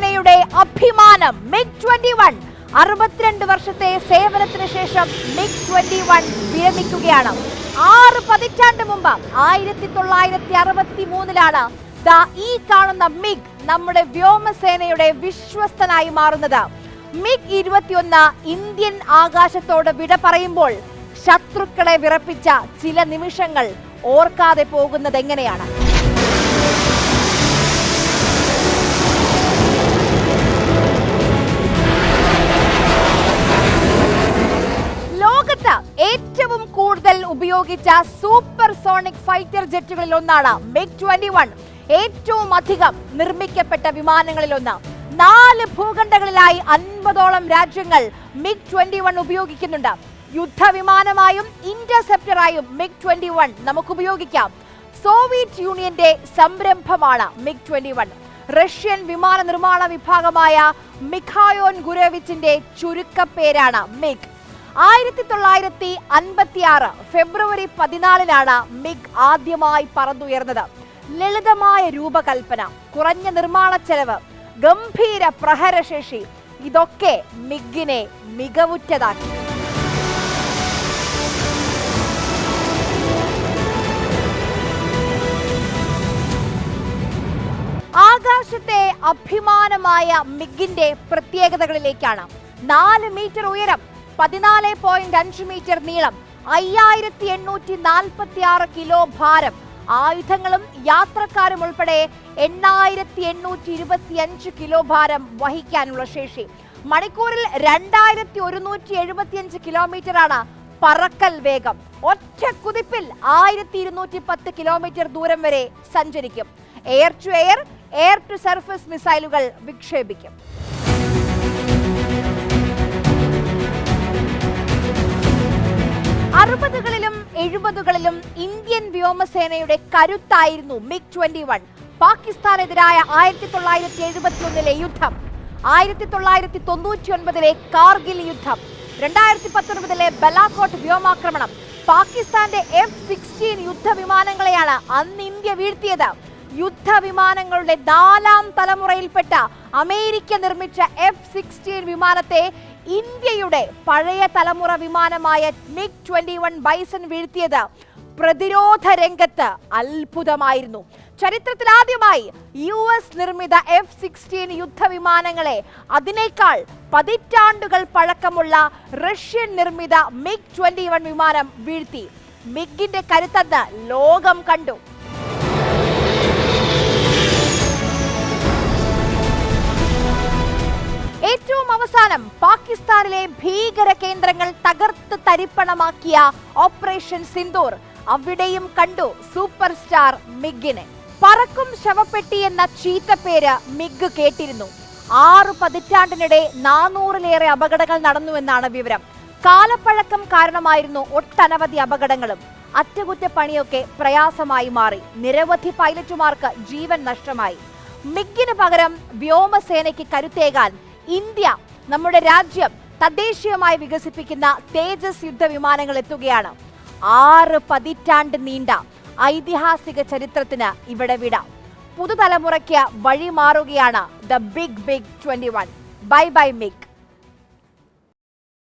വ്യോമസേനയുടെ അഭിമാനം MiG twenty one. അറുപത്തിരണ്ട് വർഷത്തെ സേവനത്തിന് ശേഷം മിഗ് ട്വന്റി വൺ വിരമിക്കുകയാണ്. ആറ് പതിറ്റാണ്ട് മുമ്പ് ആയിരത്തി തൊള്ളായിരത്തി അറുപത്തി മൂന്നിലാണ് ഈ കാണുന്ന മിഗ് നമ്മുടെ വ്യോമസേനയുടെ വിശ്വസ്തനായി മാറുന്നത്. മിഗ് ഇരുപത്തിയൊന്ന് ഇന്ത്യൻ ആകാശത്തോട് വിട പറയുമ്പോൾ ശത്രുക്കളെ വിറപ്പിച്ച ചില നിമിഷങ്ങൾ ഓർക്കാതെ പോകുന്നത് എങ്ങനെയാണ് ഉപയോഗിച്ച സൂപ്പർ സോണിക് ഫൈറ്റർ ജെറ്റുകളിൽ ഒന്നാണ് മിഗ് ട്വന്റി വൺ ഏറ്റവും അധികം നിർമ്മിക്കപ്പെട്ട വിമാനങ്ങളിൽ ഒന്ന്. നാല് ഭൂഖണ്ഡങ്ങളിലായി അൻപതോളം രാജ്യങ്ങൾ മിഗ് ട്വന്റി വൺ ഉപയോഗിക്കുന്നുണ്ട്. യുദ്ധവിമാനമായും ഇന്റർസെപ്റ്ററായും മിഗ് ട്വന്റി വൺ നമുക്ക് ഉപയോഗിക്കാം സോവിയറ്റ് യൂണിയന്റെ സംരംഭമാണ് മിഗ് ട്വന്റി വൺ റഷ്യൻ വിമാന നിർമ്മാണ വിഭാഗമായ മിഖായോൻ ഗുരേവിച്ചിന്റെ ചുരുക്കപ്പേരാണ് മിഗ്. ആയിരത്തി തൊള്ളായിരത്തി അൻപത്തി ആറ് ഫെബ്രുവരി പതിനാലിനാണ് മിഗ് ആദ്യമായി പറന്നുയർന്നത്. ലളിതമായ രൂപകൽപ്പന കുറഞ്ഞ നിർമ്മാണ ചെലവ് ഗംഭീര പ്രഹരശേഷി ഇതൊക്കെ മിഗിനെ മികവുറ്റതാക്കി. ആകാശത്തെ അഭിമാനമായ മിഗിന്റെ പ്രത്യേകതകളിലേക്കാണ്. നാല് മീറ്റർ ഉയരം പതിനാല് പോയിന്റ് അഞ്ച് മീറ്റർ നീളം അയ്യായിരത്തി എണ്ണൂറ്റി നാൽപ്പത്തി ആറ് കിലോ ഭാരം. ആയുധങ്ങളും യാത്രക്കാരും ഉൾപ്പെടെ എണ്ണായിരത്തി എണ്ണൂറ്റി ഇരുപത്തി അഞ്ച് കിലോ ഭാരം വഹിക്കാനുള്ള ശേഷി. മണിക്കൂറിൽ രണ്ടായിരത്തി ഒരുന്നൂറ്റി എഴുപത്തിയഞ്ച് കിലോമീറ്റർ ആണ് പറക്കൽ വേഗം. ഒറ്റ കുതിപ്പിൽ ആയിരത്തി ഇരുന്നൂറ്റി പത്ത് കിലോമീറ്റർ ദൂരം വരെ സഞ്ചരിക്കും. Air to air air to surface മിസൈലുകൾ വിക്ഷേപിക്കും. അറുപതുകളിലും എഴുപതുകളിലും ഇന്ത്യൻ വ്യോമസേനയുടെ കരുത്തായിരുന്നു മിഗ് ട്വന്റി വൺ. പാകിസ്ഥാനെതിരായ ആയിരത്തി തൊള്ളായിരത്തി എഴുപത്തി ഒന്നിലെ യുദ്ധം ആയിരത്തി തൊള്ളായിരത്തി തൊണ്ണൂറ്റി ഒൻപതിലെ കാർഗിൽ യുദ്ധം രണ്ടായിരത്തി പത്തൊൻപതിലെ ബലാക്കോട്ട് വ്യോമാക്രമണം പാകിസ്ഥാന്റെ എഫ് സിക്സ്റ്റീൻ യുദ്ധവിമാനങ്ങളെയാണ് അന്ന് ഇന്ത്യ വീഴ്ത്തിയത്. യുദ്ധവിമാനങ്ങളുടെ നാലാം തലമുറയിൽപ്പെട്ട അമേരിക്ക നിർമ്മിച്ച എഫ് സിക്സ്റ്റീൻ വിമാനത്തെ ഇന്ത്യയുടെ പഴയ തലമുറ വിമാനമായ മിഗ് ട്വന്റി വൺ ബൈസൺ വീഴ്ത്തിയത് പ്രതിരോധ രംഗത്ത് അത്ഭുതമായിരുന്നു. ചരിത്രത്തിൽ ആദ്യമായി യു എസ് നിർമ്മിത എഫ് സിക്സ്റ്റീൻ യുദ്ധവിമാനങ്ങളെ അതിനേക്കാൾ പതിറ്റാണ്ടുകൾ പഴക്കമുള്ള റഷ്യൻ നിർമ്മിത മിഗ് ട്വന്റി വൺ വിമാനം വീഴ്ത്തി. മിഗിന്റെ കരുത്തെന്ന് ലോകം കണ്ടു. ഏറ്റവും അവസാനം പാകിസ്ഥാനിലെ ഭീകര കേന്ദ്രങ്ങൾ തകർത്ത് തരിപ്പണമാക്കിയ ഓപ്പറേഷൻ സിന്ദൂർ. അവിടെയും കണ്ടു സൂപ്പർ സ്റ്റാർ മിഗിനെ പറക്കും ശവപ്പെട്ടി എന്ന ചീത്തപ്പേര് മിഗ് കേട്ടിരുന്നു. ആറു പതിറ്റാണ്ടിനിടെ നാനൂറിലേറെ അപകടങ്ങൾ നടന്നുവെന്നാണ് വിവരം. കാലപ്പഴക്കം കാരണമായിരുന്നു ഒട്ടനവധി അപകടങ്ങളും. അറ്റകുറ്റപ്പണിയൊക്കെ പ്രയാസമായി മാറി. നിരവധി പൈലറ്റുമാർക്ക് ജീവൻ നഷ്ടമായി. മിഗിന് പകരം വ്യോമസേനയ്ക്ക് കരുത്തേകാൻ ഇന്ത്യ നമ്മുടെ രാജ്യം തദ്ദേശീയമായി വികസിപ്പിക്കുന്ന തേജസ് യുദ്ധവിമാനങ്ങൾ എത്തുകയാണ്. ആറ് പതിറ്റാണ്ട് നീണ്ട ഐതിഹാസിക ചരിത്രത്തിന് ഇവിടെ വിട. പുതുതലമുറയ്ക്ക് വഴി മാറുകയാണ് the big big twenty one. Bye bye MiG